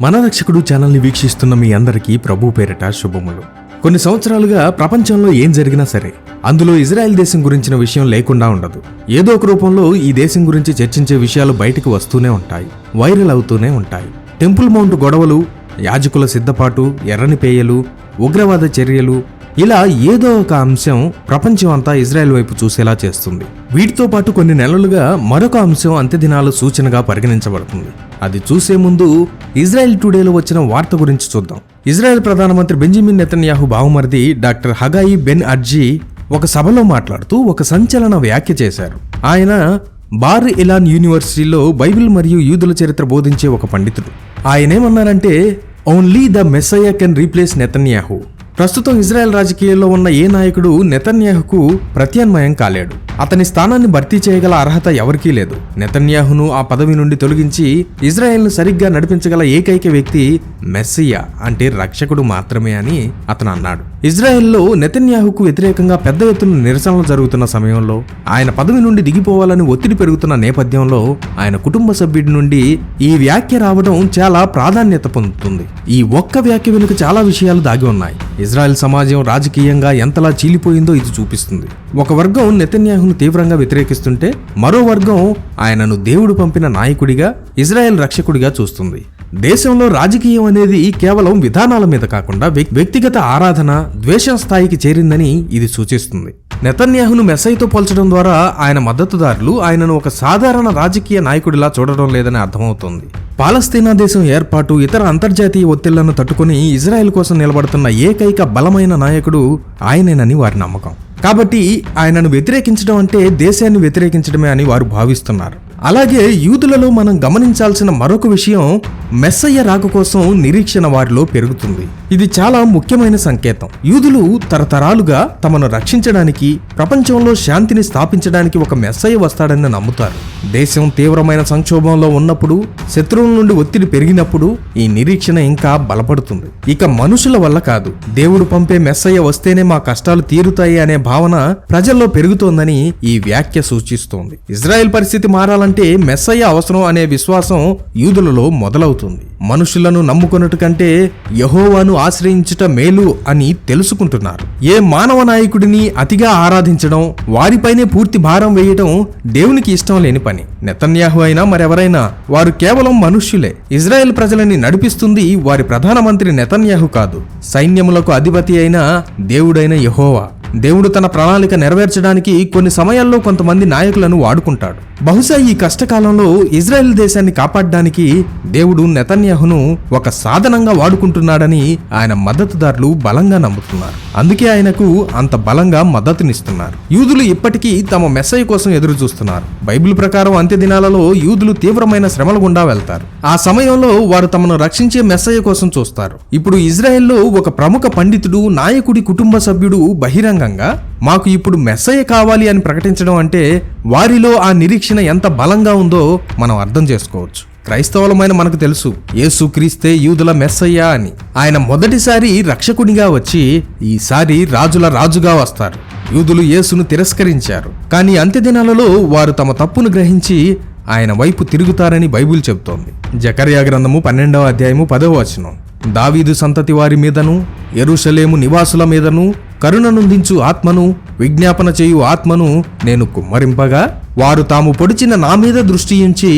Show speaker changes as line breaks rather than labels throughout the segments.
మన రక్షకుడు ఛానల్ని వీక్షిస్తున్న మీ అందరికీ ప్రభు పేరిట శుభములు. కొన్ని సంవత్సరాలుగా ప్రపంచంలో ఏం జరిగినా సరే అందులో ఇజ్రాయెల్ దేశం గురించిన విషయం లేకుండా ఉండదు. ఏదో ఒక రూపంలో ఈ దేశం గురించి చర్చించే విషయాలు బయటకు వస్తూనే ఉంటాయి వైరల్ అవుతూనే ఉంటాయి. టెంపుల్ మౌంట్ గొడవలు యాజకుల సిద్ధపాటు ఎర్రని పేయలు ఉగ్రవాద చర్యలు ఇలా ఏదో ఒక అంశం ప్రపంచం అంతా ఇజ్రాయెల్ వైపు చూసేలా చేస్తుంది. వీటితో పాటు కొన్ని నెలలుగా మరొక అంశం అంత్యదినాల సూచనగా పరిగణించబడుతుంది. అది చూసే ముందు ఇజ్రాయెల్ టుడేలో వచ్చిన వార్త గురించి చూద్దాం. ఇజ్రాయెల్ ప్రధానమంత్రి బెంజమిన్ నెతన్యాహు బావుమరిది డాక్టర్ హగాయి బెన్ అర్జీ ఒక సభలో మాట్లాడుతూ ఒక సంచలన వ్యాఖ్య చేశారు. ఆయన బార్ ఇలాన్ యూనివర్సిటీలో బైబిల్ మరియు యూదుల చరిత్ర బోధించే ఒక పండితుడు. ఆయనేమన్నారంటే only the Messiah can replace Netanyahu. ప్రస్తుతం ఇజ్రాయెల్ రాజకీయాల్లో ఉన్న ఏ నాయకుడు నెతన్యాహుకు ప్రత్యామ్నాయం కాలేడు. అతని స్థానాన్ని భర్తీ చేయగల అర్హత ఎవరికీ లేదు. నెతన్యాహును ఆ పదవి నుండి తొలగించి ఇజ్రాయెల్ను సరిగ్గా నడిపించగల ఏకైక వ్యక్తి మెస్సియా అంటే రక్షకుడు మాత్రమే అని అతను అన్నాడు. ఇజ్రాయెల్లో నెతన్యాహుకు వ్యతిరేకంగా పెద్ద ఎత్తున నిరసనలు జరుగుతున్న సమయంలో ఆయన పదవి నుండి దిగిపోవాలని ఒత్తిడి పెరుగుతున్న నేపథ్యంలో ఆయన కుటుంబ సభ్యుడి నుండి ఈ వ్యాఖ్య రావడం చాలా ప్రాధాన్యత పొందుతుంది. ఈ ఒక్క వ్యాఖ్య వెనుక చాలా విషయాలు దాగి ఉన్నాయి. ఇజ్రాయెల్ సమాజం రాజకీయంగా ఎంతలా చీలిపోయిందో ఇది చూపిస్తుంది. ఒక వర్గం నెతన్యాహును తీవ్రంగా వ్యతిరేకిస్తుంటే మరో వర్గం ఆయనను దేవుడు పంపిన నాయకుడిగా ఇజ్రాయెల్ రక్షకుడిగా చూస్తుంది. దేశంలో రాజకీయం అనేది కేవలం విధానాల మీద కాకుండా వ్యక్- వ్యక్తిగత ఆరాధన ద్వేషం స్థాయికి చేరిందని ఇది సూచిస్తుంది. నెతన్యాహును మెస్సైతో పోల్చడం ద్వారా ఆయన మద్దతుదారులు ఆయనను ఒక సాధారణ రాజకీయ నాయకుడిలా చూడడం లేదని అర్థమవుతోంది. పాలస్తీనా దేశం ఏర్పాటు ఇతర అంతర్జాతీయ ఒత్తిళ్ళను తట్టుకొని ఇజ్రాయెల్ కోసం నిలబడుతున్న ఏకైక బలమైన నాయకుడు ఆయనేనని వారి నమ్మకం. కాబట్టి ఆయనను వ్యతిరేకించడం అంటే దేశాన్ని వ్యతిరేకించడమే అని వారు భావిస్తున్నారు. అలాగే యూదులలో మనం గమనించాల్సిన మరొక విషయం మెస్సయ్య రాక కోసం నిరీక్షణ వారిలో పెరుగుతుంది. ఇది చాలా ముఖ్యమైన సంకేతం. యూదులు తరతరాలుగా తమను రక్షించడానికి ప్రపంచంలో శాంతిని స్థాపించడానికి ఒక మెస్సయ్య వస్తాడని నమ్ముతారు. దేశం తీవ్రమైన సంక్షోభంలో ఉన్నప్పుడు శత్రువుల నుండి ఒత్తిడి పెరిగినప్పుడు ఈ నిరీక్షణ ఇంకా బలపడుతుంది. ఇక మనుషుల వల్ల కాదు. దేవుడు పంపే మెస్సయ్య వస్తేనే మా కష్టాలు తీరుతాయి అనే భావన ప్రజల్లో పెరుగుతోందని ఈ వ్యాఖ్య సూచిస్తోంది. ఇజ్రాయెల్ పరిస్థితి వంటి మెస్సయ్య అవసరం అనే విశ్వాసం యూదులలో మొదలవుతుంది. మనుషులను నమ్ముకున్నట్టు కంటే యహోవాను ఆశ్రయించుట మేలు అని తెలుసుకుంటున్నారు. ఏ మానవ నాయకుడిని అతిగా ఆరాధించడం వారిపైనే పూర్తి భారం వేయడం దేవునికి ఇష్టం లేని పని. నెతన్యాహు అయినా మరెవరైనా వారు కేవలం మనుష్యులే. ఇజ్రాయెల్ ప్రజలని నడిపిస్తుంది వారి ప్రధానమంత్రి నెతన్యాహు కాదు. సైన్యములకు అధిపతి అయిన దేవుడైన యహోవా. దేవుడు తన ప్రణాళిక నెరవేర్చడానికి కొన్ని సమయాల్లో కొంతమంది నాయకులను వాడుకుంటాడు. బహుశా ఈ కష్టకాలంలో ఇజ్రాయెల్ దేశాన్ని కాపాడడానికి దేవుడు నెతన్యాహును ఒక సాధనంగా వాడుకుంటున్నాడని ఆయన మద్దతుదారులు బలంగా నమ్ముతున్నారు. అందుకే ఆయనకు అంత బలంగా మద్దతునిస్తున్నారు. యూదులు ఇప్పటికీ తమ మెస్సయ్య కోసం ఎదురు చూస్తున్నారు బైబిల్ ప్రకారం అంత్య దినాలలో యూదులు తీవ్రమైన శ్రమల గుండా వెళ్తారు. ఆ సమయంలో వారు తమను రక్షించే మెస్సయ్య కోసం చూస్తారు. ఇప్పుడు ఇజ్రాయెల్లో ఒక ప్రముఖ పండితుడు నాయకుడి కుటుంబ సభ్యుడు బహిరంగంగా మాకు ఇప్పుడు మెస్సయ్య కావాలి అని ప్రకటించడం అంటే వారిలో ఆ నిరీక్షణ ఎంత బలంగా ఉందో మనం అర్థం చేసుకోవచ్చు. క్రైస్తవులమైన మనకు తెలుసు యేసు క్రీస్తే యూదుల మెస్సయ్య అని. ఆయన మొదటిసారి రక్షకునిగా వచ్చి ఈసారి రాజుల రాజుగా వస్తారు. యూదులు యేసును తిరస్కరించారు. కానీ అంత్యదినాలలో వారు తమ తప్పును గ్రహించి ఆయన వైపు తిరుగుతారని బైబిల్ చెబుతోంది. జకర్యా గ్రంథము పన్నెండవ అధ్యాయము పదవ వచనం. దావీదు సంతతి వారి మీదను ఎరుషలేము నివాసుల మీదను కరుణనుందించు ఆత్మను విజ్ఞాపన చేయు ఆత్మను నేను కుమ్మరింపగా వారు తాము పొడిచిన నా మీద దృష్టి ఉంచి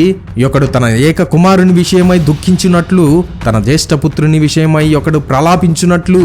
ఒకడు తన ఏక కుమారుని విషయమై దుఃఖించినట్లు తన జ్యేష్ఠపుత్రుని విషయమై ఒకడు ప్రలాపించినట్లు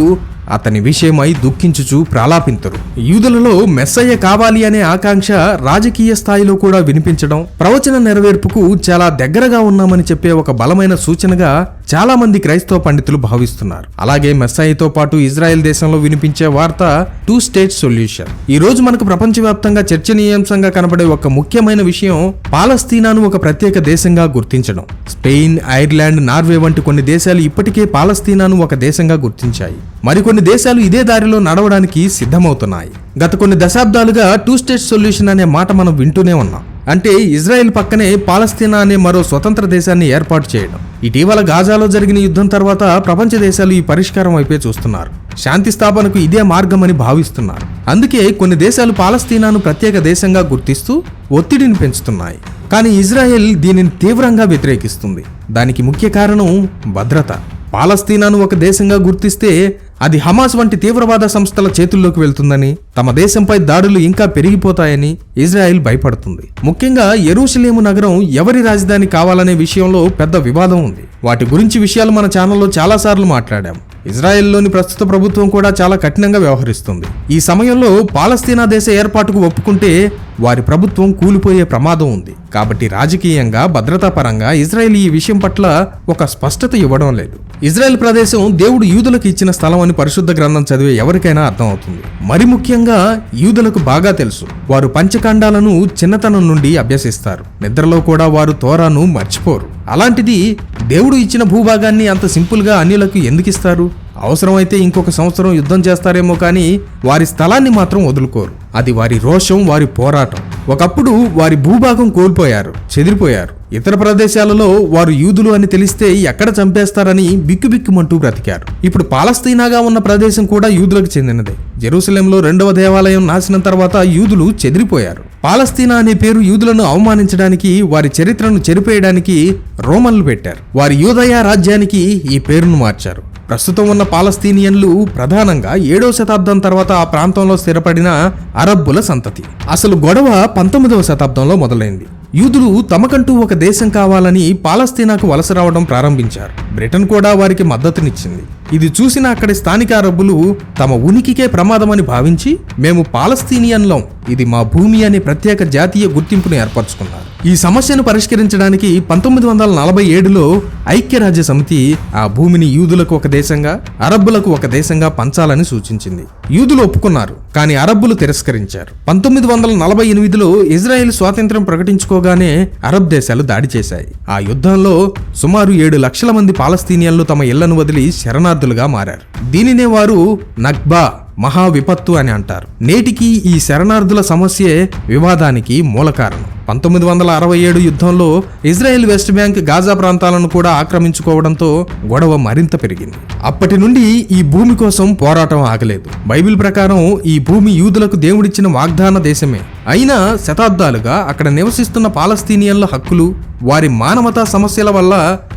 అతని విషయమై దుఃఖించుచు ప్రలాపింతరు. యూదులలో మెస్సయ్య కావాలి అనే ఆకాంక్ష రాజకీయ స్థాయిలో కూడా వినిపించడం ప్రవచన నెరవేర్పుకు చాలా దగ్గరగా ఉన్నామని చెప్పే ఒక బలమైన సూచనగా చాలా మంది క్రైస్తవ పండితులు భావిస్తున్నారు. అలాగే మెస్సాయితో పాటు ఇజ్రాయెల్ దేశంలో వినిపించే వార్త టూ స్టేట్ సొల్యూషన్ ఈ రోజు మనకు ప్రపంచవ్యాప్తంగా చర్చనీయాంశంగా కనబడే ఒక ముఖ్యమైన విషయం పాలస్తీనాను ఒక ప్రత్యేక దేశంగా గుర్తించడం. స్పెయిన్ ఐర్లాండ్ నార్వే వంటి కొన్ని దేశాలు ఇప్పటికే పాలస్తీనాను ఒక దేశంగా గుర్తించాయి. మరికొన్ని దేశాలు ఇదే దారిలో నడవడానికి సిద్ధమవుతున్నాయి. గత కొన్ని దశాబ్దాలుగా టూ స్టేట్ సొల్యూషన్ అనే మాట మనం వింటూనే ఉన్నాం. అంటే ఇజ్రాయెల్ పక్కనే పాలస్తీనా అనే మరో స్వతంత్ర దేశాన్ని ఏర్పాటు చేయడం. ఇటీవల గాజాలో జరిగిన యుద్ధం తర్వాత ప్రపంచ దేశాలు ఈ పరిష్కారం వైపే చూస్తున్నారు. శాంతి స్థాపనకు ఇదే మార్గమని భావిస్తున్నారు. అందుకే కొన్ని దేశాలు పాలస్తీనాను ప్రత్యేక దేశంగా గుర్తిస్తూ ఒత్తిడిని పెంచుతున్నాయి. కానీ ఇజ్రాయెల్ దీనిని తీవ్రంగా వ్యతిరేకిస్తుంది. దానికి ముఖ్య కారణం భద్రత. పాలస్తీనాను ఒక దేశంగా గుర్తిస్తే అది హమాస్ వంటి తీవ్రవాద సంస్థల చేతుల్లోకి వెళ్తుందని తమ దేశంపై దాడులు ఇంకా పెరిగిపోతాయని ఇజ్రాయెల్ భయపడుతుంది. ముఖ్యంగా ఎరూషలేము నగరం ఎవరి రాజధాని కావాలనే విషయంలో పెద్ద వివాదం ఉంది. వాటి గురించి విషయాలు మన ఛానల్లో చాలాసార్లు మాట్లాడాం. ఇజ్రాయెల్లోని ప్రస్తుత ప్రభుత్వం కూడా చాలా కఠినంగా వ్యవహరిస్తుంది. ఈ సమయంలో పాలస్తీనా దేశ ఏర్పాటుకు ఒప్పుకుంటే వారి ప్రభుత్వం కూలిపోయే ప్రమాదం ఉంది. కాబట్టి రాజకీయంగా భద్రతా పరంగా ఇజ్రాయెల్ ఈ విషయం పట్ల ఒక స్పష్టత ఇవ్వడం లేదు. ఇజ్రాయెల్ ప్రదేశం దేవుడు యూదులకు ఇచ్చిన స్థలం అని పరిశుద్ధ గ్రంథం చదివే ఎవరికైనా అర్థమవుతుంది మరి ముఖ్యంగా యూదులకు బాగా తెలుసు. వారు పంచకాండాలను చిన్నతనం నుండి అభ్యసిస్తారు. నిద్రలో కూడా వారు తోరాను మర్చిపోరు. అలాంటిది దేవుడు ఇచ్చిన భూభాగాన్ని అంత సింపుల్గా అన్యులకు ఎందుకు ఇస్తారు? అవసరమైతే ఇంకొక సంవత్సరం యుద్ధం చేస్తారేమో కానీ వారి స్థలాన్ని మాత్రం వదులుకోరు. అది వారి రోషం వారి పోరాటం. ఒకప్పుడు వారి భూభాగం కోల్పోయారు చెదిరిపోయారు. ఇతర ప్రదేశాలలో వారు యూదులు అని తెలిస్తే ఎక్కడ చంపేస్తారని బిక్కుబిక్కుమంటూ బ్రతికారు. ఇప్పుడు పాలస్తీనాగా ఉన్న ప్రదేశం కూడా యూదులకు చెందినదే. జెరూసలేంలో రెండవ దేవాలయం నాశనం తర్వాత యూదులు చెదిరిపోయారు. పాలస్తీనా అనే పేరు యూదులను అవమానించడానికి వారి చరిత్రను చెరిపేయడానికి రోమన్లు పెట్టారు. వారి యూదయ రాజ్యానికి ఈ పేరును మార్చారు. ప్రస్తుతం ఉన్న పాలస్తీనియన్లు ప్రధానంగా ఏడవ శతాబ్దం తర్వాత ఆ ప్రాంతంలో స్థిరపడిన అరబ్బుల సంతతి. అసలు గొడవ పంతొమ్మిదవ శతాబ్దంలో మొదలైంది. యూదులు తమకంటూ ఒక దేశం కావాలని పాలస్తీనాకు వలస రావడం ప్రారంభించారు. బ్రిటన్ కూడా వారికి మద్దతునిచ్చింది. ఇది చూసిన అక్కడి స్థానిక అరబ్బులు తమ ఉనికికే ప్రమాదమని భావించి మేము పాలస్తీనియన్లం. ఇది మా భూమి అనే ప్రత్యేక జాతీయ గుర్తింపును ఏర్పరచుకున్నారు. ఈ సమస్యను పరిష్కరించడానికి పంతొమ్మిది వందల నలభై ఏడులో ఐక్యరాజ్య సమితి ఆ భూమిని యూదులకు ఒక దేశంగా అరబ్బులకు ఒక దేశంగా పంచాలని సూచించింది. యూదులు ఒప్పుకున్నారు కానీ అరబ్బులు తిరస్కరించారు. పంతొమ్మిది వందల నలభై ఎనిమిదిలో ఇజ్రాయెల్ స్వాతంత్ర్యం ప్రకటించుకోగానే అరబ్ దేశాలు దాడి చేశాయి. ఆ యుద్ధంలో సుమారు ఏడు లక్షల మంది పాలస్తీనియన్లు తమ ఇళ్ళను వదిలి శరణార్థులుగా మారారు. దీనినే వారు నక్బా మహా విపత్తు అని అంటారు. నేటికి ఈ శరణార్థుల సమస్యే వివాదానికి మూల కారణం. పంతొమ్మిది వందల అరవై ఏడు యుద్ధంలో ఇజ్రాయెల్ వెస్ట్ బ్యాంక్ గాజా ప్రాంతాలను కూడా ఆక్రమించుకోవడంతో గొడవ మరింత పెరిగింది. అప్పటి నుండి ఈ భూమి కోసం పోరాటం ఆగలేదు. బైబిల్ ప్రకారం ఈ భూమి యూదులకు దేవుడిచ్చిన వాగ్దాన దేశమే. అయినా శతాబ్దాలుగా అక్కడ నివసిస్తున్న పాలస్తీనియన్ల హక్కులు వారి మానవతా సమస్యల వల్ల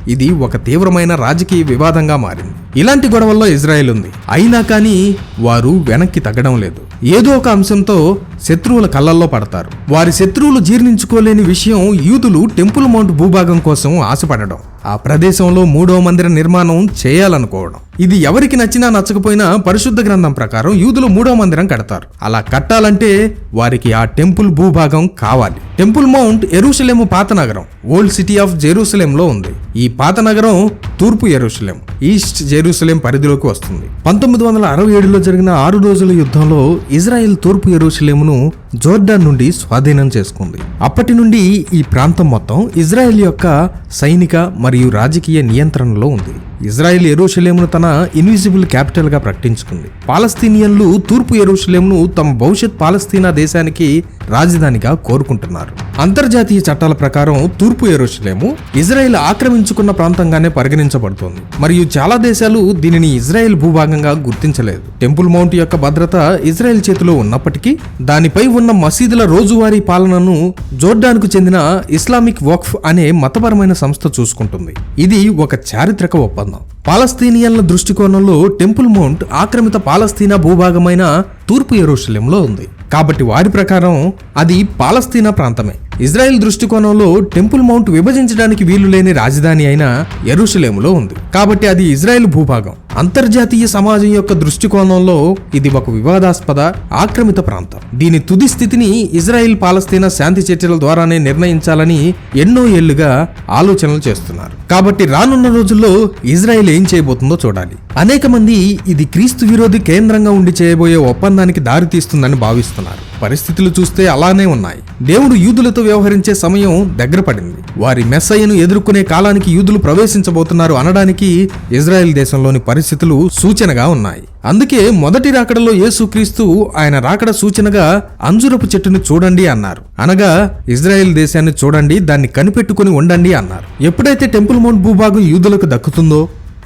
ఇది ఒక తీవ్రమైన రాజకీయ వివాదంగా మారింది. ఇలాంటి గొడవల్లో ఇజ్రాయెల్ ఉంది అయినా కానీ వారు వెనక్కి తగ్గడం లేదు. ఏదో ఒక అంశంతో శత్రువుల కళ్ళల్లో పడతారు. వారి శత్రువులు జీర్ణించుకోలేని విషయం యూదులు టెంపుల్ మౌంట్ భూభాగం కోసం ఆశపడడం ఆ ప్రదేశంలో మూడో మందిర నిర్మాణం చేయాలనుకోవడం. ఇది ఎవరికి నచ్చినా నచ్చకపోయినా పరిశుద్ధ గ్రంథం ప్రకారం యూదులు మూడో మందిరం కడతారు. అలా కట్టాలంటే వారికి ఆ టెంపుల్ భూభాగం కావాలి. టెంపుల్ మౌంట్ ఎరుషలేము పాత నగరం ఓల్డ్ సిటీ ఆఫ్ జెరూసలేంలో ఉంది. ఈ పాత నగరం తూర్పు ఎరుషలేం ఈస్ట్ జెరూసలేం పరిధిలోకి వస్తుంది. పంతొమ్మిది వందల అరవై ఏడులో జరిగిన ఆరు రోజుల యుద్ధంలో ఇజ్రాయెల్ తూర్పు ఎరుషలేమును జోర్డాన్ నుండి స్వాధీనం చేసుకుంది. అప్పటి నుండి ఈ ప్రాంతం మొత్తం ఇజ్రాయెల్ యొక్క సైనిక మరియు రాజకీయ నియంత్రణలో ఉంది. ఇజ్రాయెల్ ఎరుషలేమును తన ఇన్విజిబుల్ క్యాపిటల్గా ప్రకటించుకుంది. పాలస్తీనియన్లు తూర్పు ఎరుషలేమును తమ భవిష్యత్ పాలస్తీనా దేశానికి రాజధానిగా కోరుకుంటున్నారు. అంతర్జాతీయ చట్టాల ప్రకారం తూర్పు ఎరుషలేము ఇజ్రాయెల్ ఆక్రమించుకున్న ప్రాంతంగానే పరిగణించబడుతోంది. మరియు చాలా దేశాలు దీనిని ఇజ్రాయెల్ భూభాగంగా గుర్తించలేదు. టెంపుల్ మౌంట్ యొక్క భద్రత ఇజ్రాయెల్ చేతిలో ఉన్నప్పటికీ దానిపై ఉన్న మసీదుల రోజువారీ పాలనను జోర్డాన్కు చెందిన ఇస్లామిక్ వక్ఫ్ అనే మతపరమైన సంస్థ చూసుకుంటుంది. ఇది ఒక చారిత్రక ఒప్పందం. పాలస్తీనియన్ల దృష్టికోణంలో టెంపుల్ మౌంట్ ఆక్రమిత పాలస్తీనా భూభాగమైన తూర్పు ఎరుషలేంలో ఉంది. కాబట్టి వారి ప్రకారం అది పాలస్తీనా ప్రాంతమే. ఇజ్రాయెల్ దృష్టికోణంలో టెంపుల్ మౌంట్ విభజించడానికి వీలు లేని రాజధాని అయిన ఎరుషలేములో ఉంది. కాబట్టి అది ఇజ్రాయెల్ భూభాగం. అంతర్జాతీయ సమాజం యొక్క దృష్టికోణంలో ఇది ఒక వివాదాస్పద ఆక్రమిత ప్రాంతం. దీని తుది స్థితిని ఇజ్రాయెల్ పాలస్తీనా శాంతి చర్చల ద్వారానే నిర్ణయించాలని ఎన్నో ఏళ్ళుగా ఆలోచనలు చేస్తున్నారు. కాబట్టి రానున్న రోజుల్లో ఇజ్రాయెల్ ఏం చేయబోతుందో చూడాలి. అనేక మంది ఇది క్రీస్తు విరోధి కేంద్రంగా ఉండి చేయబోయే ఒప్పందానికి దారితీస్తుందని భావిస్తున్నారు. పరిస్థితులు చూస్తే అలానే ఉన్నాయి. దేవుడు యూదులతో వ్యవహరించే సమయం దగ్గర పడింది. వారి మెస్సయ్యను ఎదుర్కొనే కాలానికి యూదులు ప్రవేశించబోతున్నారు అనడానికి ఇజ్రాయెల్ దేశంలోని పరిస్థితులు సూచనగా ఉన్నాయి. అందుకే మొదటి రాకడలో యేసుక్రీస్తు ఆయన రాకడ సూచనగా అంజురపు చెట్టును చూడండి అన్నారు. అనగా ఇజ్రాయెల్ దేశాన్ని చూడండి దాన్ని కనిపెట్టుకుని ఉండండి అన్నారు. ఎప్పుడైతే టెంపుల్ మౌంట్ భూభాగం యూదులకు దక్కుతుందో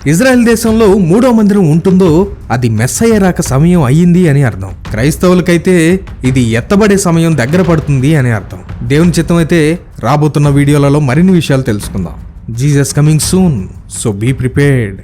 ఇజ్రాయెల్ దేశంలో మూడో మందిరం ఉంటుందో అది మెస్సయ్య రాక సమయం అయ్యింది అని అర్థం. క్రైస్తవులకైతే ఇది ఎత్తబడే సమయం దగ్గర పడుతుంది అని అర్థం. దేవుని చిత్తం అయితే రాబోతున్న వీడియోలలో మరిన్ని విషయాలు తెలుసుకుందాం. Jesus coming soon so be prepared.